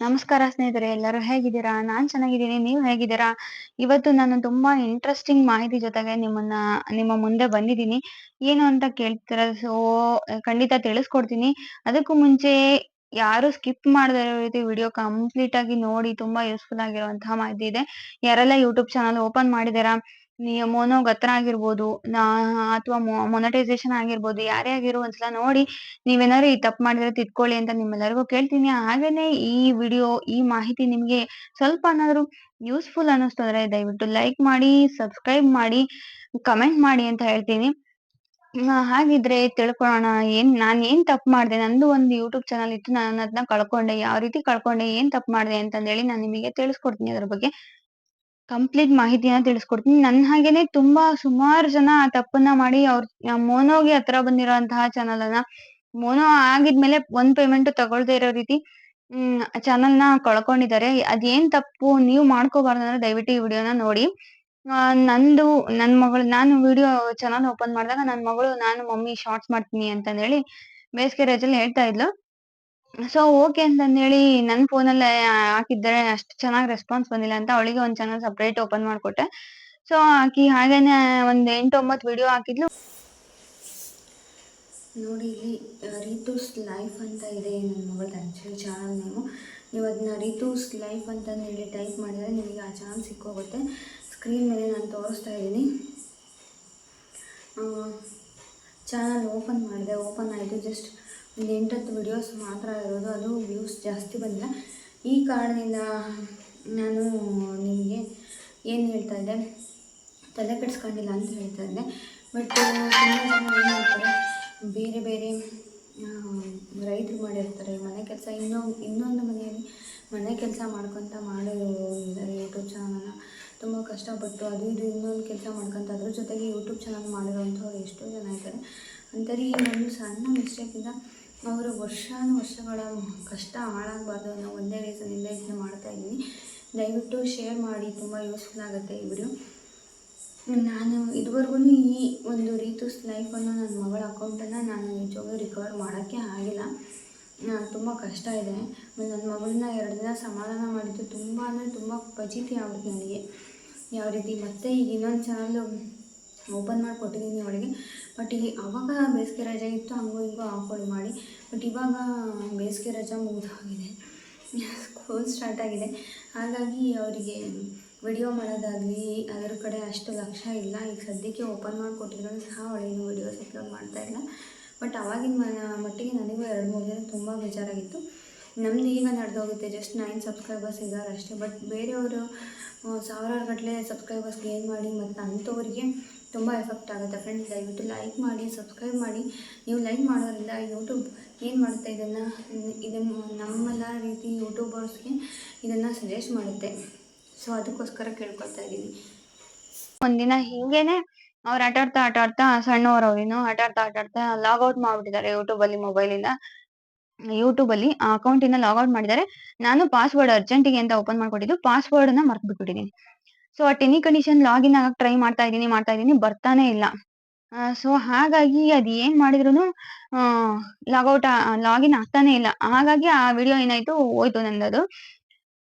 ನಮಸ್ಕಾರ ಸ್ನೇಹಿತರೆ, ಎಲ್ಲರೂ ಹೇಗಿದ್ದೀರಾ? ನಾನ್ ಚೆನ್ನಾಗಿದ್ದೀನಿ, ನೀವು ಹೇಗಿದ್ದೀರಾ? ಇವತ್ತು ನಾನು ತುಂಬಾ ಇಂಟ್ರೆಸ್ಟಿಂಗ್ ಮಾಹಿತಿ ಜೊತೆಗೆ ನಿಮ್ಮನ್ನ, ನಿಮ್ಮ ಮುಂದೆ ಬಂದಿದ್ದೀನಿ. ಏನು ಅಂತ ಕೇಳ್ತೀರ? ಸೊ ಖಂಡಿತ ತಿಳಿಸ್ಕೊಡ್ತೀನಿ. ಅದಕ್ಕೂ ಮುಂಚೆ ಯಾರು ಸ್ಕಿಪ್ ಮಾಡದೇ ಇರೋ ರೀತಿ ವಿಡಿಯೋ ಕಂಪ್ಲೀಟ್ ಆಗಿ ನೋಡಿ ತುಂಬಾ ಯೂಸ್ಫುಲ್ ಆಗಿರುವಂತಹ ಮಾಹಿತಿ ಇದೆ. ಯಾರೆಲ್ಲ ಯೂಟ್ಯೂಬ್ ಚಾನಲ್ ಓಪನ್ ಮಾಡಿದೀರಾ ನೀವು ಮೋನೋ ಗತ್ರ ಆಗಿರ್ಬೋದು ಅಥವಾ ಮೊನಟೈಸೇಷನ್ ಆಗಿರ್ಬೋದು, ಯಾರೇ ಆಗಿರೋ ಒಂದ್ಸಲ ನೋಡಿ, ನೀವೇನಾದ್ರು ಈ ತಪ್ಪು ಮಾಡಿದ್ರೆ ತಿದ್ಕೊಳ್ಳಿ ಅಂತ ನಿಮ್ಮೆಲ್ಲರಿಗೂ ಕೇಳ್ತೀನಿ. ಹಾಗೇನೆ ಈ ವಿಡಿಯೋ, ಈ ಮಾಹಿತಿ ನಿಮ್ಗೆ ಸ್ವಲ್ಪನಾದ್ರೂ ಯೂಸ್ಫುಲ್ ಅನ್ನಿಸ್ತು ಅಂದ್ರೆ ದಯವಿಟ್ಟು ಲೈಕ್ ಮಾಡಿ ಸಬ್ಸ್ಕ್ರೈಬ್ ಮಾಡಿ ಕಮೆಂಟ್ ಮಾಡಿ ಅಂತ ಹೇಳ್ತೀನಿ. ಹಾಗಿದ್ರೆ ತಿಳ್ಕೊಳ್ಳೋಣ, ಏನ್, ನಾನ್ ಏನ್ ತಪ್ಪು ಮಾಡಿದೆ, ನಂದು ಒಂದು ಯೂಟ್ಯೂಬ್ ಚಾನಲ್ ಇತ್ತು, ನಾನು ಅದನ್ನ ಕಳ್ಕೊಂಡೆ, ಯಾವ ರೀತಿ ಕಳ್ಕೊಂಡೆ, ಏನ್ ತಪ್ಪು ಮಾಡಿದೆ ಅಂತಂದೇಳಿ ನಾನು ನಿಮಗೆ ತಿಳಿಸ್ಕೊಡ್ತೀನಿ ಅದ್ರ ಬಗ್ಗೆ. ಕಂಪ್ಲೀಟ್ ಮಾಹಿತಿನ ತಿಳಿಸ್ಕೊಡ್ತೀನಿ. ನನ್ ಹಾಗೇನೆ ತುಂಬಾ ಸುಮಾರು ಜನ ಆ ತಪ್ಪನ್ನ ಮಾಡಿ ಅವ್ರ ಮೋನೋಗೆ ಹತ್ರ ಬಂದಿರೋಂತಹ ಚಾನಲ್ ಅನ್ನ, ಮೋನೋ ಆಗಿದ್ಮೇಲೆ ಒಂದ್ ಪೇಮೆಂಟ್ ತಗೊಳ್ದೆ ಇರೋ ರೀತಿ, ಹ್ಮ್ ಚಾನಲ್ನ ಕಳ್ಕೊಂಡಿದ್ದಾರೆ ಅದೇನ್ ತಪ್ಪು ನೀವು ಮಾಡ್ಕೋಬಾರ್ದು ಅಂದ್ರೆ ದಯವಿಟ್ಟು ಈ ವಿಡಿಯೋನ ನೋಡಿ. ನಂದು, ನನ್ ಮಗಳು, ನಾನು ವಿಡಿಯೋ ಚಾನಲ್ ಓಪನ್ ಮಾಡಿದಾಗ ನನ್ ಮಗಳು, ನಾನು ಮಮ್ಮಿ ಶಾರ್ಟ್ಸ್ ಮಾಡ್ತೀನಿ ಅಂತಂದೇಳಿ ಬೇಸಿಗೆ ರಜೆಲಿ ಹೇಳ್ತಾ ಇದ್ಲು. ಸೊ ಓಕೆ ಅಂತಂದೇಳಿ ನನ್ನ ಫೋನಲ್ಲೇ ಹಾಕಿದ್ರೆ ಅಷ್ಟು ಚೆನ್ನಾಗಿ ರೆಸ್ಪಾನ್ಸ್ ಬಂದಿಲ್ಲ ಅಂತ ಅವಳಿಗೆ ಒಂದು ಚಾನಲ್ ಸಪ್ರೇಟ್ ಓಪನ್ ಮಾಡಿಕೊಟ್ಟೆ. ಸೊ ಆಕಿ ಹಾಗೇನೆ ಒಂದು ಎಂಟು ಒಂಬತ್ತು ವಿಡಿಯೋ ಹಾಕಿದ್ಲು. ನೋಡಿ ಇಲ್ಲಿ ರೀತೂಸ್ ಲೈಫ್ ಅಂತ ಇದೆ ನನ್ನ ಮಗಳ ಆ್ಯಕ್ಚುಲಿ ಚಾನಲ್ ನೇಮು ನೀವು ಅದನ್ನ ರೀತೂಸ್ ಲೈಫ್ ಅಂತ ಹೇಳಿ ಟೈಪ್ ಮಾಡಿದರೆ ನಿಮಗೆ ಆ ಚಾನಲ್ ಸಿಕ್ಕೋಗುತ್ತೆ. ಸ್ಕ್ರೀನ್ ಮೇಲೆ ನಾನು ತೋರಿಸ್ತಾ ಇದ್ದೀನಿ. ಚಾನಲ್ ಓಪನ್ ಮಾಡಿದೆ. ಓಪನ್ ಆಯಿತು. ಜಸ್ಟ್ ಒಂದು ಎಂಟತ್ತು ವಿಡಿಯೋಸ್ ಮಾತ್ರ ಇರೋದು. ಅದು ವ್ಯೂಸ್ ಜಾಸ್ತಿ ಬಂದಿಲ್ಲ. ಈ ಕಾರಣದಿಂದ ನಾನು ನಿಮಗೆ ಏನು ಹೇಳ್ತಾ ಇದ್ದೆ? ತಲೆ ಕೆಡಿಸ್ಕೊಂಡಿಲ್ಲ ಅಂತ ಹೇಳ್ತಾ ಇದ್ದೆ. ಬಟ್ ತುಂಬ ಬೇರೆ ಬೇರೆ ರೈತರು ಮಾಡಿರ್ತಾರೆ. ಮನೆ ಕೆಲಸ ಇನ್ನೊ, ಇನ್ನೊಂದು ಮನೆಯಲ್ಲಿ ಮನೆ ಕೆಲಸ ಮಾಡ್ಕೊತ ಮಾಡೋರು ಇದ್ದಾರೆ ಯೂಟ್ಯೂಬ್ ಚಾನಲ್ನ ತುಂಬ ಕಷ್ಟಪಟ್ಟು ಅದು ಇದು ಇನ್ನೊಂದು ಕೆಲಸ ಮಾಡ್ಕೊತ ಅದ್ರ ಜೊತೆಗೆ ಯೂಟ್ಯೂಬ್ ಚಾನಲ್ ಮಾಡಿರೋವಂಥವ್ರು ಎಷ್ಟೋ ಜನ ಇದ್ದಾರೆ. ಅಂಥವ್ರಿಗೆ ಈ ಒಂದು ಸಣ್ಣ ಮಿಸ್ಟೇಕಿಂದ ಅವರ ವರ್ಷಾನು ವರ್ಷಗಳ ಕಷ್ಟ ಹಾಳಾಗಬಾರ್ದು ಅನ್ನೋ ಒಂದೇ ರೀಸನಿಂದ ಇದನ್ನ ಮಾಡ್ತಾ ಇದ್ದೀನಿ. ದಯವಿಟ್ಟು ಶೇರ್ ಮಾಡಿ, ತುಂಬ ಯೂಸ್ಫುಲ್ ಆಗುತ್ತೆ ವಿಡಿಯೋ ನಾನು ಇದುವರೆಗೂ ಈ ಒಂದು ರೀತುಸ್ ಲೈಫನ್ನು ನನ್ನ ಮಗಳ ಅಕೌಂಟನ್ನು ನಾನು ನಿಜವಾಗ್ಲೂ ರಿಕವರ್ ಮಾಡೋಕ್ಕೆ ಆಗಿಲ್ಲ. ತುಂಬ ಕಷ್ಟ ಇದೆ. ನನ್ನ ಮಗಳನ್ನ ಎರಡು ದಿನ ಸಮಾಧಾನ ಮಾಡಿದ್ದು ತುಂಬ ಅಂದರೆ ತುಂಬ ಪಜಿತಿ ಆಗುತ್ತೆ ನನಗೆ. ಯಾವ ರೀತಿ ಮತ್ತೆ ಈಗ ಇನ್ನೊಂದು ಚಾನಲ್ಲು ಓಪನ್ ಮಾಡಿ ಕೊಟ್ಟಿದ್ದೀನಿ ಅವಳಿಗೆ. ಬಟ್ ಈ ಅವಾಗ ಬೇಸಿಗೆ ರಜೆ ಇತ್ತು, ಹಂಗೋ ಹಿಂಗೋ ಹಾಕೊಳ್ಳಿ ಮಾಡಿ. ಬಟ್ ಇವಾಗ ಬೇಸಿಗೆ ರಜೆ ಮುಗಿದೋಗಿದೆ. ಸ್ಕೂಲ್ ಸ್ಟಾರ್ಟ್ ಆಗಿದೆ. ಹಾಗಾಗಿ ಅವರಿಗೆ ವಿಡಿಯೋ ಮಾಡೋದಾಗಲಿ, ಅದರ ಕಡೆ ಅಷ್ಟು ಲಕ್ಷ್ಯ ಇಲ್ಲ. ಈಗ ಸದ್ಯಕ್ಕೆ ಓಪನ್ ಮಾಡಿ ಕೊಟ್ಟಿದ್ರು ಸಹ ಅವಳೇನು ವಿಡಿಯೋಸ್ ಅಪ್ಲೋಡ್ ಮಾಡ್ತಾ ಇಲ್ಲ. ಬಟ್ ಆವಾಗಿನ ಮಟ್ಟಿಗೆ ನನಗೂ ಎರಡು ಮೂರು ದಿನ ತುಂಬ ಬೇಜಾರಾಗಿತ್ತು. ನಮ್ದು ಈಗ ನಡೆದೋಗುತ್ತೆ ಜಸ್ಟ್ ನೈನ್ ಸಬ್ಸ್ಕ್ರೈಬರ್ಸ್ ಇದ್ದಾರೆ ಅಷ್ಟೇ ಬಟ್ ಬೇರೆಯವರು ಸಾವಿರಾರು ಗಟ್ಟಲೆ ಸಬ್ಸ್ಕ್ರೈಬರ್ಸ್ ಗೇನ್ ಮಾಡಿ, ಮತ್ತು ಅಂಥವ್ರಿಗೆ ತುಂಬ ಎಫೆಕ್ಟ್ ಆಗುತ್ತೆ ಫ್ರೆಂಡ್ಸ್ ದಯವಿಟ್ಟು ಲೈಕ್ ಮಾಡಿ ಸಬ್ಸ್ಕ್ರೈಬ್ ಮಾಡಿ. ನೀವು ಲೈಕ್ ಮಾಡೋದ್ರಿಂದ ಯೂಟ್ಯೂಬ್ ಏನು ಮಾಡುತ್ತೆ? ಇದನ್ನು ಇದನ್ನು ನಮ್ಮೆಲ್ಲ ರೀತಿ ಯೂಟ್ಯೂಬರ್ಸ್ಗೆ ಇದನ್ನು ಸಜೆಸ್ಟ್ ಮಾಡುತ್ತೆ. ಸೊ ಅದಕ್ಕೋಸ್ಕರ ಕೇಳ್ಕೊಳ್ತಾ ಇದ್ದೀನಿ. ಒಂದಿನ ಹಿಂಗೇನೆ ಅವ್ರು ಆಟ ಆಡ್ತಾ ಆಟ ಆಡ್ತಾ ಅವ್ರಿನ್ನು ಆಟ ಆಡ್ತಾ ಆಡ್ತಾ ಲಾಗೌಟ್ ಮಾಡ್ಬಿಟ್ಟಿದ್ದಾರೆ ಯೂಟ್ಯೂಬ್ ಅಲ್ಲಿ ಮೊಬೈಲ್ ಇಂದ. ಯೂಟ್ಯೂಬ್ ಅಲ್ಲಿ ಅಕೌಂಟ್ ಇಂದ ಔಟ್ ಮಾಡಿದ್ದಾರೆ. ನಾನು ಪಾಸ್ವರ್ಡ್ ಅರ್ಜೆಂಟಿಗೆ ಅಂತ ಓಪನ್ ಮಾಡ್ಕೊಟ್ಟಿದ್ದು ಪಾಸ್ವರ್ಡ್ನ ಮರ್ತ್ ಬಿಟ್ಬಿಟ್ಟಿದ್ದೀನಿ ಸೊ ಆ ಟೆನಿ ಕಂಡೀಷನ್ ಲಾಗಿನ್ ಆಗಕ್ ಟ್ರೈ ಮಾಡ್ತಾ ಇದೀನಿ ಮಾಡ್ತಾ ಇದೀನಿ ಬರ್ತಾನೆ ಇಲ್ಲ. ಸೊ ಹಾಗಾಗಿ ಅದ್ ಏನ್ ಮಾಡಿದ್ರು ಔಟ್ ಲಾಗಿನ್ ಆಗ್ತಾನೆ ಇಲ್ಲ. ಹಾಗಾಗಿ ಆ ವಿಡಿಯೋ ಏನಾಯ್ತು, ಹೋಯ್ತು ನಂದದು.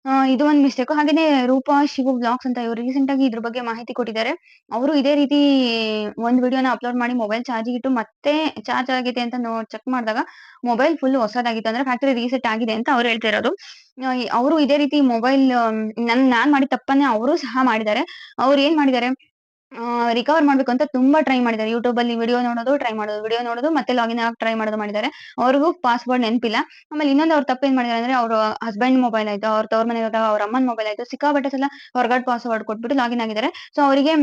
ಆ, ಇದು ಒಂದ್ ಮಿಸ್ಟೇಕ್ ಹಾಗೇನೆ ರೂಪಾ ಶಿವು ಬ್ಲಾಗ್ಸ್ ಅಂತ ಇವರು ರೀಸೆಂಟ್ ಆಗಿ ಇದ್ರ ಬಗ್ಗೆ ಮಾಹಿತಿ ಕೊಟ್ಟಿದ್ದಾರೆ. ಅವರು ಇದೇ ರೀತಿ ಒಂದ್ ವಿಡಿಯೋನ ಅಪ್ಲೋಡ್ ಮಾಡಿ ಮೊಬೈಲ್ ಚಾರ್ಜ್ ಇಟ್ಟು ಮತ್ತೆ ಚಾರ್ಜ್ ಆಗಿದೆ ಅಂತ ಚೆಕ್ ಮಾಡಿದಾಗ ಮೊಬೈಲ್ ಫುಲ್ ಹೊಸದಾಗಿತ್ತು. ಅಂದ್ರೆ ಫ್ಯಾಕ್ಟರಿ ರೀಸೆಟ್ ಆಗಿದೆ ಅಂತ ಅವ್ರು ಹೇಳ್ತಿರೋದು ಅವರು ಇದೇ ರೀತಿ ಮೊಬೈಲ್ ನನ್ ನಾನ್ ಮಾಡಿದ ತಪ್ಪನ್ನೇ ಅವರು ಸಹ ಮಾಡಿದ್ದಾರೆ. ಅವ್ರು ಏನ್ ಮಾಡಿದ್ದಾರೆ? ರಿಕವರ್ ಮಾಡ್ಬೇಕು ಅಂತ ತುಂಬಾ ಟ್ರೈ ಮಾಡಿದ್ದಾರೆ. ಯೂಟ್ಯೂಬ್ ಅಲ್ಲಿ ವಿಡಿಯೋ ನೋಡೋದು ಟ್ರೈ ಮಾಡೋದು ವಿಡಿಯೋ ನೋಡೋದು, ಮತ್ತೆ ಲಾಗಿನ್ ಆಗಿ ಟ್ರೈ ಮಾಡೋದು ಮಾಡಿದ್ದಾರೆ. ಅವ್ರಿಗೂ ಪಾಸ್ವರ್ಡ್ ನೆನಪಿಲ್ಲ. ಆಮೇಲೆ ಇನ್ನೊಂದು ಅವ್ರ ತಪ್ಪೇನ್ ಮಾಡಿದ್ದಾರೆ ಅಂದ್ರೆ ಅವ್ರ ಹಸ್ಬೆಂಡ್ ಮೊಬೈಲ್ ಆಯ್ತು, ಅವ್ರ ತವ್ರ ಮನೆ ಅವ್ರ ಅಮ್ಮನ ಮೊಬೈಲ್ ಆಯ್ತು, ಸಿಕ್ಕಾಪಟ್ಟೆ ಸಲ ಹೊರಗಡೆ ಪಾಸ್ವರ್ಡ್ ಕೊಟ್ಬಿಟ್ಟು ಲಾಗಿನ್ ಆಗಿದ್ದಾರೆ. ಸೊ ಅವರಿಗೆ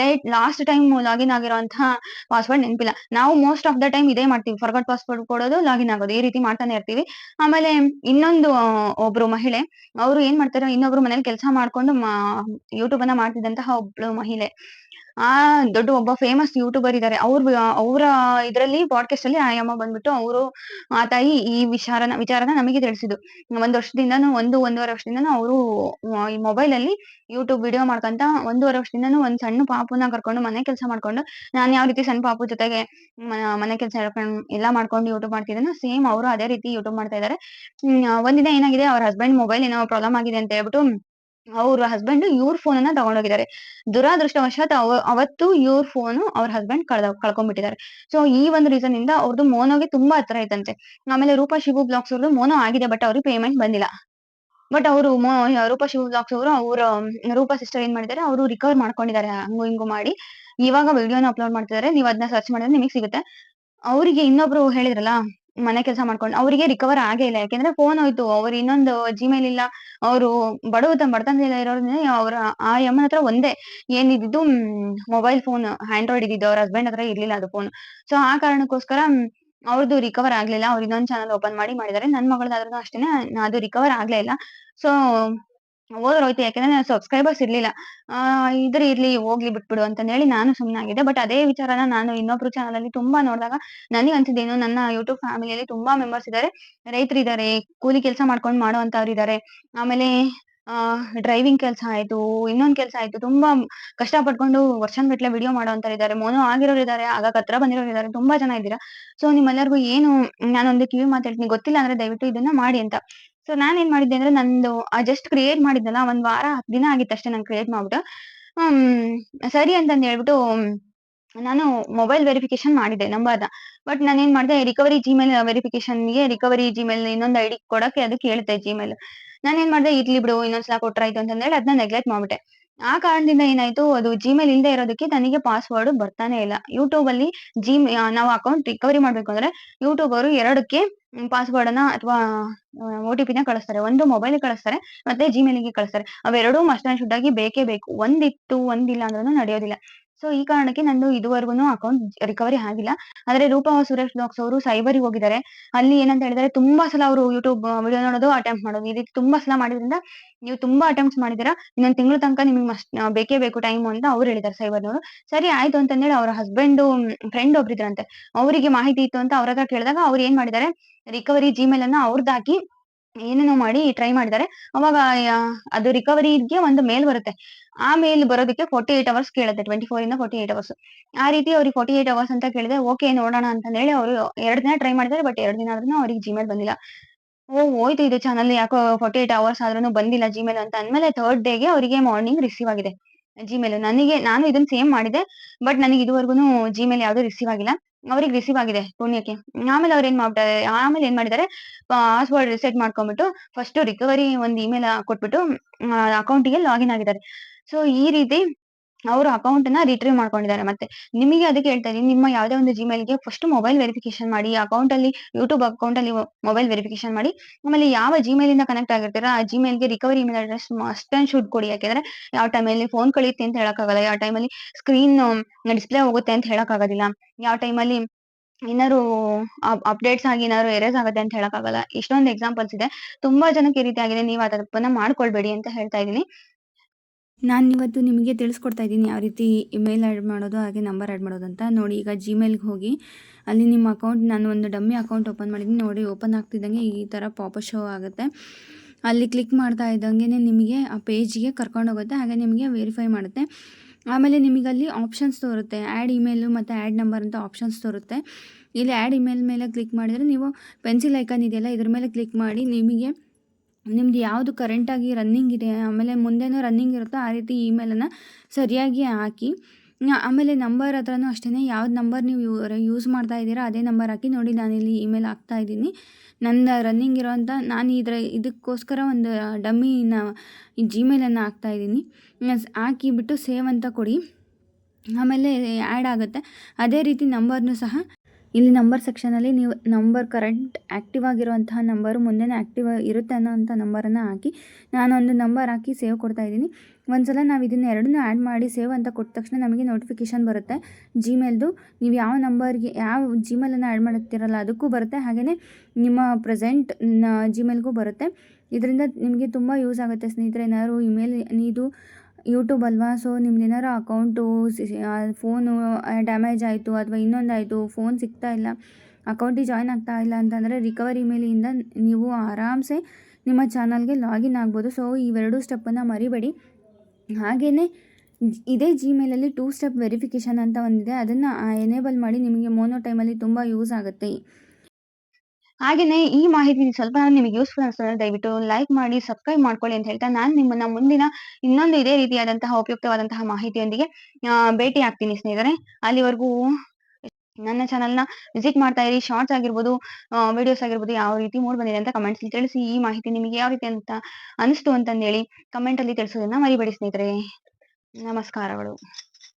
ಲೇಟ್ ಲಾಸ್ಟ್ ಟೈಮ್ ಲಾಗಿನ್ ಆಗಿರುವಂತಹ ಪಾಸ್ವರ್ಡ್ ನೆನಪಿಲ್ಲ. ನಾವು ಮೋಸ್ಟ್ ಆಫ್ ದ ಟೈಮ್ ಇದೇ ಮಾಡ್ತೀವಿ. ಫರ್ಗಟ್ ಪಾಸ್ವರ್ಡ್ ಕೊಡೋದು ಲಾಗಿನ್ ಆಗೋದು, ಈ ರೀತಿ ಮಾಡ್ತಾನೆ ಇರ್ತೀವಿ. ಆಮೇಲೆ ಇನ್ನೊಂದು ಒಬ್ರು ಮಹಿಳೆ, ಅವರು ಏನ್ ಮಾಡ್ತಾರೆ, ಇನ್ನೊಬ್ರು ಮನೇಲಿ ಕೆಲಸ ಮಾಡ್ಕೊಂಡು ಯೂಟ್ಯೂಬ್ ಅನ್ನ ಮಾಡ್ತಿದ್ದಂತಹ ಒಬ್ಳು ಮಹಿಳೆ. ಆ, ದೊಡ್ಡ ಒಬ್ಬ ಫೇಮಸ್ ಯೂಟ್ಯೂಬರ್ ಇದ್ದಾರೆ ಅವ್ರ, ಅವರ ಇದರಲ್ಲಿ ಪಾಡ್ಕಾಸ್ಟ್ ಅಲ್ಲಿ ಆ ಅಮ್ಮ ಬಂದ್ಬಿಟ್ಟು ಅವರು, ಆ ತಾಯಿ ಈ ವಿಚಾರನ ವಿಚಾರನ ನಮಗೆ ತಿಳಿಸಿದ್ರು ಒಂದ್ ವರ್ಷದಿಂದನೂ, ಒಂದು, ಒಂದೂವರೆ ವರ್ಷದಿಂದನೂ ಅವರು ಈ ಮೊಬೈಲ್ ಅಲ್ಲಿ ಯೂಟ್ಯೂಬ್ ವಿಡಿಯೋ ಮಾಡ್ಕೊಂತ ಒಂದೂವರೆ ವರ್ಷದಿಂದನೂ ಒಂದ್ ಸಣ್ಣ ಪಾಪುನ ಕರ್ಕೊಂಡು ಮನೆ ಕೆಲಸ ಮಾಡ್ಕೊಂಡು, ನಾನ್ ಯಾವ ರೀತಿ ಸಣ್ಣ ಪಾಪು ಜೊತೆಗೆ ಮನೆ ಕೆಲಸ ಎಲ್ಲ ಮಾಡ್ಕೊಂಡು ಯೂಟ್ಯೂಬ್ ಮಾಡ್ತಿದ್ದೇನೆ ಸೇಮ್ ಅವರು ಅದೇ ರೀತಿ ಯೂಟ್ಯೂಬ್ ಮಾಡ್ತಾ ಇದ್ದಾರೆ ಒಂದಿನ ಏನಾಗಿದೆ, ಅವ್ರ ಹಸ್ಬೆಂಡ್ ಮೊಬೈಲ್ ಏನೋ ಪ್ರಾಬ್ಲಮ್ ಆಗಿದೆ ಅಂತ ಹೇಳ್ಬಿಟ್ಟು ಅವ್ರ ಹಸ್ಬೆಂಡ್ ಇವ್ರ ಫೋನ್ ಅನ್ನ ತಗೊಂಡೋಗಿದ್ದಾರೆ. ದುರಾದೃಷ್ಟವಶಾತ್ ಅವ, ಅವತ್ತು ಇವ್ರ ಫೋನ್ ಅವ್ರ ಹಸ್ಬೆಂಡ್ ಕಳ್ದ, ಕಳ್ಕೊಂಡ್ಬಿಟ್ಟಿದ್ದಾರೆ. ಸೊ ಈ ಒಂದು ರೀಸನ್ ಇಂದ ಅವ್ರದ್ದು ಮೋನೋಗೆ ತುಂಬಾ ಹತ್ರ ಐತಂತೆ ಆಮೇಲೆ ರೂಪಾ ಶಿವು ಬ್ಲಾಕ್ಸ್ ಅವ್ರದ್ದು ಮೋನೋ ಆಗಿದೆ ಬಟ್ ಅವ್ರಿಗೆ ಪೇಮೆಂಟ್ ಬಂದಿಲ್ಲ. ಬಟ್ ಅವರು ರೂಪಾ ಶಿವು ಬ್ಲಾಕ್ಸ್ ಅವರು ಅವ್ರ, ರೂಪಾ ಸಿಸ್ಟರ್ ಏನ್ ಮಾಡಿದ್ದಾರೆ, ಅವರು ರಿಕವರ್ ಮಾಡ್ಕೊಂಡಿದ್ದಾರೆ, ಹಂಗು ಹಿಂಗು ಮಾಡಿ. ಇವಾಗ ವಿಡಿಯೋನ ಅಪ್ಲೋಡ್ ಮಾಡ್ತಿದ್ದಾರೆ. ನೀವು ಅದನ್ನ ಸರ್ಚ್ ಮಾಡಿದ್ರೆ ನಿಮಗೆ ಸಿಗುತ್ತೆ. ಅವರಿಗೆ ಇನ್ನೊಬ್ರು ಹೇಳಿದ್ರಲ್ಲ ಮನೆ ಕೆಲಸ ಮಾಡ್ಕೊಂಡು, ಅವರಿಗೆ ರಿಕವರ್ ಆಗೇ ಇಲ್ಲ. ಯಾಕೆಂದ್ರೆ ಫೋನ್ ಹೋಯ್ತು, ಅವ್ರು ಇನ್ನೊಂದು ಜಿಮೇಲ್ ಇಲ್ಲ, ಅವರು ಬಡವ ಇಲ್ಲ ಇರೋದ್ರಿಂದ ಅವ್ರ ಆ ಯಮ್ಮನ ಹತ್ರ ಒಂದೇ ಏನಿದ್ದು ಮೊಬೈಲ್ ಫೋನ್ ಆಂಡ್ರಾಯ್ಡ್ ಇದ್ದಿದ್ದು, ಅವ್ರ ಹಸ್ಬೆಂಡ್ ಹತ್ರ ಇರ್ಲಿಲ್ಲ ಅದು ಫೋನ್ ಸೊ ಆ ಕಾರಣಕ್ಕೋಸ್ಕರ ಅವ್ರದ್ದು ರಿಕವರ್ ಆಗ್ಲಿಲ್ಲ. ಅವ್ರು ಇನ್ನೊಂದ್ ಚಾನಲ್ ಓಪನ್ ಮಾಡಿ ಮಾಡಿದ್ದಾರೆ. ನನ್ ಮಗಳದಾದ್ರೂ ಅಷ್ಟೇನೆ, ಅದು ರಿಕವರ್ ಆಗ್ಲೇ ಇಲ್ಲ. ಸೊ ಹೋದ್ರೋಯ್ತು ಯಾಕಂದ್ರೆ ಸಬ್ಸ್ಕ್ರೈಬರ್ಸ್ ಇರ್ಲಿಲ್ಲ. ಆ, ಇದ್ರೆ ಇರ್ಲಿ, ಹೋಗ್ಲಿ, ಬಿಟ್ಬಿಡು ಅಂತ ಹೇಳಿ ನಾನು ಸುಮ್ಮನಾಗಿದ್ದೆ ಬಟ್ ಅದೇ ವಿಚಾರನ ನಾನು ಇನ್ನೊಬ್ರು ಚಾನಲ್ ಅಲ್ಲಿ ತುಂಬಾ ನೋಡಿದಾಗ ನನಗೆ ಅನ್ಸಿದ್ದೇನು, ನನ್ನ ಯೂಟ್ಯೂಬ್ ಫ್ಯಾಮಿಲಿಯಲ್ಲಿ ತುಂಬಾ ಮೆಂಬರ್ಸ್ ಇದ್ದಾರೆ ರೈತರಿದ್ದಾರೆ ಕೂಲಿ ಕೆಲಸ ಮಾಡ್ಕೊಂಡು ಮಾಡುವಂತವ್ರು ಇದ್ದಾರೆ ಆಮೇಲೆ, ಆ ಡ್ರೈವಿಂಗ್ ಕೆಲಸ ಆಯ್ತು, ಇನ್ನೊಂದ್ ಕೆಲಸ ಆಯ್ತು. ತುಂಬಾ ಕಷ್ಟ ಪಟ್ಕೊಂಡು ವರ್ಷನ್ಗಟ್ಲೆ ವಿಡಿಯೋ ಮಾಡೋಂತವ್ರು ಇದ್ದಾರೆ ಮೋನೋ ಆಗಿರೋರು ಇದ್ದಾರೆ ಆಗ ಹತ್ರ ಬಂದಿರೋರು ಇದ್ದಾರೆ ತುಂಬಾ ಜನ ಇದ್ದೀರಾ. ಸೊ ನಿಮ್ಮೆಲ್ಲರಿಗೂ ಏನು, ನಾನೊಂದು ಕಿವಿ ಮಾತಾಡ್ತೀನಿ ಗೊತ್ತಿಲ್ಲ ಅಂದ್ರೆ ದಯವಿಟ್ಟು ಇದನ್ನ ಮಾಡಿ ಅಂತ. ಸೊ ನಾನ್ ಏನ್ ಮಾಡಿದ್ದೆ ಅಂದ್ರೆ ನಂದು ಜಸ್ಟ್ ಕ್ರಿಯೇಟ್ ಮಾಡಿದ್ನಲ್ಲ ಒಂದ್ ವಾರ, ಹತ್ತು ದಿನ ಆಗಿತ್ತು ಅಷ್ಟೇ ನಾನು ಕ್ರಿಯೇಟ್ ಮಾಡ್ಬಿಟ್ಟು. ಹ್ಮ್, ಸರಿ ಅಂತಂದ್ ಹೇಳ್ಬಿಟ್ಟು ನಾನು ಮೊಬೈಲ್ ವೆರಿಫಿಕೇಶನ್ ಮಾಡಿದ್ದೆ ನಂಬರ್ನ ಬಟ್ ನಾನು ಏನ್ ಮಾಡಿದೆ ರಿಕವರಿ ಜಿಮೇಲ್ ವೆರಿಫಿಕೇಶನ್ಗೆ ರಿಕವರಿ ಜಿಮೇಲ್ ಇನ್ನೊಂದು ಐಡಿ ಕೊಡಕ್ಕೆ ಅದು ಕೇಳುತ್ತೆ ಜಿಮೇಲ್ ನಾನು ಏನ್ ಮಾಡಿದೆ, ಇರ್ಲಿ ಬಿಡು, ಇನ್ನೊಂದ್ಸಲ ಕೊಟ್ರಾಯ್ತು ಅಂತ ಹೇಳಿ ಅದನ್ನ ನೆಗ್ಲೆಕ್ಟ್ ಮಾಡ್ಬಿಟ್ಟೆ. ಆ ಕಾರಣದಿಂದ ಏನಾಯ್ತು, ಅದು ಜಿಮೇಲ್ ಇಲ್ಲದೆ ಇರೋದಕ್ಕೆ ನನಗೆ ಪಾಸ್ವರ್ಡ್ ಬರ್ತಾನೆ ಇಲ್ಲ. ಯೂಟ್ಯೂಬ್ ಅಲ್ಲಿ ಜಿ ನಾವು ಅಕೌಂಟ್ ರಿಕವರಿ ಮಾಡ್ಬೇಕು ಅಂದ್ರೆ ಯೂಟ್ಯೂಬ್ ಅವರು ಎರಡಕ್ಕೆ ಪಾಸ್ವರ್ಡ್ ಅನ್ನ ಅಥವಾ ಒಟಿಪಿ ಟಿ ಪಿನ ಕಳಿಸ್ತಾರೆ. ಒಂದು ಮೊಬೈಲ್ ಕಳಿಸ್ತಾರೆ, ಮತ್ತೆ ಜಿಮೇಲ್ಗೆ ಕಳಿಸ್ತಾರೆ. ಅವೆರಡೂ ಮಸ್ಟ್ ಅಂಡ್ ಶುಡ್ ಆಗಿ ಬೇಕೇ ಬೇಕು. ಒಂದಿತ್ತು, ಒಂದಿಲ್ಲ ಅಂದ್ರೂ ನಡೆಯೋದಿಲ್ಲ. ಸೊ ಈ ಕಾರಣಕ್ಕೆ ನಂದು ಇದುವರೆಗೂ ಅಕೌಂಟ್ ರಿಕವರಿ ಆಗಿಲ್ಲ. ಆದ್ರೆ ರೂಪಾ ಸುರೇಶ್ ಬ್ಲಾಗ್ಸ್ ಅವರು ಸೈಬರಿಗೆ ಹೋಗಿದ್ದಾರೆ. ಅಲ್ಲಿ ಏನಂತ ಹೇಳಿದ್ರೆ ತುಂಬಾ ಸಲ ಅವರು ಯೂಟ್ಯೂಬ್ ವಿಡಿಯೋ ನೋಡೋದು ಅಟೆಂಪ್ಟ್ ಮಾಡೋದು. ಈ ರೀತಿ ತುಂಬಾ ಸಲ ಮಾಡಿದ್ರಿಂದ ನೀವು ತುಂಬಾ ಅಟೆಂಪ್ಟ್ಸ್ ಮಾಡಿದಿರಾ ಇನ್ನೊಂದು ತಿಂಗಳ ತನಕ ನಿಮ್ಗೆ ಮಸ್ಟ್ ಬೇಕೇ ಬೇಕು ಟೈಮ್ ಅಂತ ಅವ್ರು ಹೇಳಿದ್ದಾರೆ ಸೈಬರ್ನವರು ಸರಿ, ಆಯ್ತು ಅಂತಂದೇಳಿ ಅವ್ರ ಹಸ್ಬೆಂಡ್ ಫ್ರೆಂಡ್ ಒಬ್ರಿದ್ರಂತೆ ಅವರಿಗೆ ಮಾಹಿತಿ ಇತ್ತು ಅಂತ ಅವ್ರ ಹತ್ರ ಕೇಳಿದಾಗ ಅವ್ರು ಏನ್ ಮಾಡಿದ್ದಾರೆ? ರಿಕವರಿ ಜಿಮೇಲ್ ಅನ್ನ ಅವ್ರದ್ದು ಹಾಕಿ ಏನೇನೋ ಮಾಡಿ ಟ್ರೈ ಮಾಡಿದ್ದಾರೆ. ಅವಾಗ ಅದು ರಿಕವರಿಗೆ ಒಂದು ಮೇಲ್ ಬರುತ್ತೆ. ಆ ಮೇಲ್ ಬರೋದಕ್ಕೆ ಫೋರ್ಟಿ ಏಟ್ ಅವರ್ಸ್ ಕೇಳುತ್ತೆ ಟ್ವೆಂಟಿ ಫೋರ್ ಇಂದ ಫೋರ್ಟಿ ಏಟ್ ಅವರ್ಸ್ ಆ ರೀತಿ ಅವ್ರಿಗೆ ಫೋರ್ಟಿ ಏಟ್ ಅವರ್ಸ್ ಅಂತ ಕೇಳಿದೆ ಓಕೆ ನೋಡೋಣ ಅಂತ ಹೇಳಿ ಅವರು ಎರಡು ದಿನ ಟ್ರೈ ಮಾಡಿದ್ದಾರೆ ಬಟ್ ಎರಡು ದಿನ ಆದ್ರೂ ಅವ್ರಿಗೆ ಜಿಮೇಲ್ ಬಂದಿಲ್ಲ. ಓ, ಹೋಯ್ತು ಇದು ಚಾನಲ್ ಯಾಕೋ ಫೋರ್ಟಿ ಏಟ್ ಅವರ್ಸ್ ಆದ್ರೂ ಬಂದಿಲ್ಲ ಜಿಮೇಲ್ ಅಂತ ಅಂದ್ಮೇಲೆ ಥರ್ಡ್ ಡೇಗೆ ಅವರಿಗೆ ಮಾರ್ನಿಂಗ್ ರಿಸೀವ್ ಆಗಿದೆ. ಜಿಮೇಲ್ ನನಗೆ, ನಾನು ಇದನ್ನ ಸೇಮ್ ಮಾಡಿದೆ ಬಟ್ ನನಗೆ ಇದುವರೆಗೂ ಜಿಮೇಲ್ ಯಾವ್ದು ರಿಸೀವ್ ಆಗಿಲ್ಲ. ಅವ್ರಿಗೆ ರಿಸೀವ್ ಆಗಿದೆ ಪುಣ್ಯಕ್ಕೆ. ಆಮೇಲೆ ಅವ್ರು ಏನ್ ಮಾಡ್ತಾರೆ ಆಮೇಲೆ ಏನ್ ಮಾಡಿದ್ದಾರೆ ಪಾಸ್ವರ್ಡ್ ರಿಸೆಟ್ ಮಾಡ್ಕೊಂಡ್ಬಿಟ್ಟು ಫಸ್ಟ್ ರಿಕವರಿ ಒಂದು ಇಮೇಲ್ ಕೊಟ್ಬಿಟ್ಟು ಅಕೌಂಟಿಗೆ ಲಾಗಿನ್ ಆಗಿದ್ದಾರೆ. ಸೊ ಈ ರೀತಿ ಅವರು ಅಕೌಂಟ್ನ ರಿಟ್ರೀವ್ ಮಾಡ್ಕೊಂಡಿದ್ದಾರೆ. ಮತ್ತೆ ನಿಮಗೆ ಅದಕ್ಕೆ ಹೇಳ್ತಾ ಇದೀನಿ ನಿಮ್ಮ ಯಾವುದೇ ಒಂದು ಜಿಮೇಲ್ಗೆ ಫಸ್ಟ್ ಮೊಬೈಲ್ ವೆರಿಫಿಕೇಶನ್ ಮಾಡಿ ಅಕೌಂಟ್ ಅಲ್ಲಿ ಯೂಟ್ಯೂಬ್ ಅಕೌಂಟ್ ಅಲ್ಲಿ ಮೊಬೈಲ್ ವೆರಿಫಿಕೇಶನ್ ಮಾಡಿ, ಆಮೇಲೆ ಯಾವ ಜಿಮೇಲ್ ಇಂದ ಕನೆಕ್ಟ್ ಆಗಿರ್ತೀರ, ಆ Gmail ಗೆ recovery email address must and should ಕೊಡಿ. ಯಾಕೆಂದ್ರೆ ಯಾವ ಟೈಮಲ್ಲಿ ಫೋನ್ ಕಳಿಯುತ್ತೆ ಅಂತ ಹೇಳಕ್ಕಾಗಲ್ಲ, ಯಾವ ಟೈಮಲ್ಲಿ ಸ್ಕ್ರೀನ್ ಡಿಸ್ಪ್ಲೇ ಹೋಗುತ್ತೆ ಅಂತ ಹೇಳಕ್ಕಾಗೋದಿಲ್ಲ. ಯಾವ ಟೈಮಲ್ಲಿ ಏನಾದ್ರು ಅಪ್ಡೇಟ್ಸ್ ಆಗಿ ಏನಾದ್ರು ಎರೇಸ್ ಆಗುತ್ತೆ ಅಂತ ಹೇಳಕ್ಕಾಗಲ್ಲ. ಇಷ್ಟೊಂದು ಎಕ್ಸಾಂಪಲ್ಸ್ ಇದೆ. ತುಂಬಾ ಜನಕ್ಕೆ ಈ ರೀತಿ ಆಗಿದೆ. ನೀವು ಅದನ್ನ ಮಾಡ್ಕೊಳ್ಬೇಡಿ ಅಂತ ಹೇಳ್ತಾ ಇದೀನಿ ನಾನು ಇವತ್ತು ನಿಮಗೆ ತಿಳಿಸ್ಕೊಡ್ತಾ ಇದ್ದೀನಿ ಯಾವ ರೀತಿ ಇಮೇಲ್ ಆ್ಯಡ್ ಮಾಡೋದು, ಹಾಗೆ ನಂಬರ್ ಆ್ಯಡ್ ಮಾಡೋದು ಅಂತ. ನೋಡಿ, ಈಗ ಜಿಮೇಲ್ಗೆ ಹೋಗಿ, ಅಲ್ಲಿ ನಿಮ್ಮ ಅಕೌಂಟ್ ನಾನು ಒಂದು ಡಮ್ಮಿ ಅಕೌಂಟ್ ಓಪನ್ ಮಾಡಿದ್ದೀನಿ. ನೋಡಿ ಓಪನ್ ಆಗ್ತಿದ್ದಂಗೆ ಈ ಥರ ಪಾಪ ಶೋ ಆಗುತ್ತೆ. ಅಲ್ಲಿ ಕ್ಲಿಕ್ ಮಾಡ್ತಾ ಇದ್ದಂಗೆ ನಿಮಗೆ ಆ ಪೇಜ್ಗೆ ಕರ್ಕೊಂಡೋಗುತ್ತೆ, ಹಾಗೆ ನಿಮಗೆ ವೆರಿಫೈ ಮಾಡುತ್ತೆ. ಆಮೇಲೆ ನಿಮಗೆ ಅಲ್ಲಿ ಆಪ್ಷನ್ಸ್ ತೋರುತ್ತೆ. ಆ್ಯಡ್ ಇಮೇಲು ಮತ್ತು ಆ್ಯಡ್ ನಂಬರ್ ಅಂತ ಆಪ್ಷನ್ಸ್ ತೋರುತ್ತೆ. ಇಲ್ಲಿ ಆ್ಯಡ್ ಇಮೇಲ್ ಮೇಲೆ ಕ್ಲಿಕ್ ಮಾಡಿದರೆ ನೀವು ಪೆನ್ಸಿಲ್ ಐಕಾನ್ ಇದೆಯಲ್ಲ, ಇದ್ರ ಮೇಲೆ ಕ್ಲಿಕ್ ಮಾಡಿ ನಿಮಗೆ ನಿಮ್ದು ಯಾವುದು ಕರೆಂಟಾಗಿ ರನ್ನಿಂಗ್ ಇದೆ, ಆಮೇಲೆ ಮುಂದೆನೂ ರನ್ನಿಂಗ್ ಇರುತ್ತೋ ಆ ರೀತಿ ಇಮೇಲನ್ನು ಸರಿಯಾಗಿ ಹಾಕಿ ಆಮೇಲೆ ನಂಬರ್ ಹತ್ರನೂ ಅಷ್ಟೇ ಯಾವ್ದು ನಂಬರ್ ನೀವು ಯೂಸ್ ಮಾಡ್ತಾ ಇದ್ದೀರಾ ಅದೇ ನಂಬರ್ ಹಾಕಿ ನೋಡಿ ನಾನಿಲ್ಲಿ ಇಮೇಲ್ ಹಾಕ್ತಾ ಇದ್ದೀನಿ. ನನ್ನ ರನ್ನಿಂಗ್ ಇರೋವಂಥ ನಾನು ಇದರ, ಇದಕ್ಕೋಸ್ಕರ ಒಂದು ಡಮ್ಮಿನ ಜಿಮೇಲನ್ನು ಹಾಕ್ತಾ ಇದ್ದೀನಿ. ಹಾಕಿಬಿಟ್ಟು ಸೇವ್ ಅಂತ ಕೊಡಿ. ಆಮೇಲೆ ಆ್ಯಡ್ ಆಗುತ್ತೆ. ಅದೇ ರೀತಿ ನಂಬರ್ನು ಸಹ ಇಲ್ಲಿ ನಂಬರ್ ಸೆಕ್ಷನಲ್ಲಿ ನೀವು ನಂಬರ್ ಕರೆಂಟ್ ಆ್ಯಕ್ಟಿವ್ ಆಗಿರುವಂತಹ ನಂಬರು ಮುಂದೆನೇ ಆ್ಯಕ್ಟಿವ್ ಇರುತ್ತೆ ಅನ್ನೋವಂಥ ನಂಬರನ್ನು ಹಾಕಿ, ನಾನೊಂದು ನಂಬರ್ ಹಾಕಿ ಸೇವ್ ಕೊಡ್ತಾ ಇದ್ದೀನಿ. ಒಂದು ಸಲ ನಾವು ಇದನ್ನು ಎರಡನ್ನೂ ಆ್ಯಡ್ ಮಾಡಿ ಸೇವ್ ಅಂತ ಕೊಟ್ಟ ತಕ್ಷಣ ನಮಗೆ ನೋಟಿಫಿಕೇಷನ್ ಬರುತ್ತೆ. ಜಿಮೇಲ್ದು ನೀವು ಯಾವ ನಂಬರ್ಗೆ ಯಾವ ಜಿಮೇಲನ್ನು ಆ್ಯಡ್ ಮಾಡುತ್ತೀರಲ್ಲ ಅದಕ್ಕೂ ಬರುತ್ತೆ. ಹಾಗೆಯೇ ನಿಮ್ಮ ಪ್ರೆಸೆಂಟ್ ಜಿಮೇಲ್ಗೂ ಬರುತ್ತೆ. ಇದರಿಂದ ನಿಮಗೆ ತುಂಬ ಯೂಸ್ ಆಗುತ್ತೆ ಸ್ನೇಹಿತರೆ. ಏನಾದ್ರು ಇಮೇಲ್ ಇದು ಯೂಟ್ಯೂಬ್ ಅಲ್ವಾ? ಸೊ ನಿಮ್ದೇನಾರು ಅಕೌಂಟು ಫೋನು ಡ್ಯಾಮೇಜ್ ಆಯಿತು ಅಥವಾ ಇನ್ನೊಂದಾಯಿತು ಫೋನ್ ಸಿಗ್ತಾ ಇಲ್ಲ ಅಕೌಂಟಿಗೆ ಜಾಯ್ನ್ ಆಗ್ತಾ ಇಲ್ಲ ಅಂತಂದರೆ ರಿಕವರಿ ಮೇಲಿಂದ ನೀವು ಆರಾಮ್ಸೆ ನಿಮ್ಮ ಚಾನಲ್ಗೆ ಲಾಗಿನ್ ಆಗ್ಬೋದು. ಸೊ ಇವೆರಡು ಸ್ಟೆಪ್ಪನ್ನು ಮರಿಬೇಡಿ. ಹಾಗೆಯೇ ಇದೇ ಜಿಮೇಲಲ್ಲಿ ಟೂ ಸ್ಟೆಪ್ ವೆರಿಫಿಕೇಷನ್ ಅಂತ ಒಂದಿದೆ. ಅದನ್ನು ಎನೇಬಲ್ ಮಾಡಿ ನಿಮಗೆ ಮೋನೋ ಟೈಮಲ್ಲಿ ತುಂಬ ಯೂಸ್ ಆಗುತ್ತೆ. ಹಾಗೇನೆ ಈ ಮಾಹಿತಿ ಸ್ವಲ್ಪ ನಿಮಗೆ ಯೂಸ್ಫುಲ್ ಅನಿಸ್ತದೆ ದಯವಿಟ್ಟು ಲೈಕ್ ಮಾಡಿ ಸಬ್ಸ್ಕ್ರೈಬ್ ಮಾಡ್ಕೊಳ್ಳಿ ಅಂತ ಹೇಳ್ತಾ ನಾನು ನಿಮ್ಮನ್ನ ಮುಂದಿನ ಇನ್ನೊಂದು ಇದೇ ರೀತಿಯಾದಂತಹ ಉಪಯುಕ್ತವಾದಂತಹ ಮಾಹಿತಿಯೊಂದಿಗೆ ಭೇಟಿ ಆಗ್ತೀನಿ ಸ್ನೇಹಿತರೆ. ಅಲ್ಲಿವರೆಗೂ ನನ್ನ ಚಾನಲ್ನ ವಿಸಿಟ್ ಮಾಡ್ತಾ ಇರಿ. ಶಾರ್ಟ್ಸ್ ಆಗಿರ್ಬೋದು ವಿಡಿಯೋಸ್ ಆಗಿರ್ಬೋದು ಯಾವ ರೀತಿ ಮೂಡ್ ಬಂದಿದೆ ಅಂತ ಕಮೆಂಟ್ಸ್ ತಿಳಿಸಿ. ಈ ಮಾಹಿತಿ ನಿಮಗೆ ಯಾವ ರೀತಿ ಅಂತ ಅನಿಸ್ತು ಅಂತಂದೇಳಿ ಕಮೆಂಟ್ ಅಲ್ಲಿ ತಿಳಿಸೋದನ್ನ ಮರಿಬೇಡಿ ಸ್ನೇಹಿತರೆ. ನಮಸ್ಕಾರಗಳು.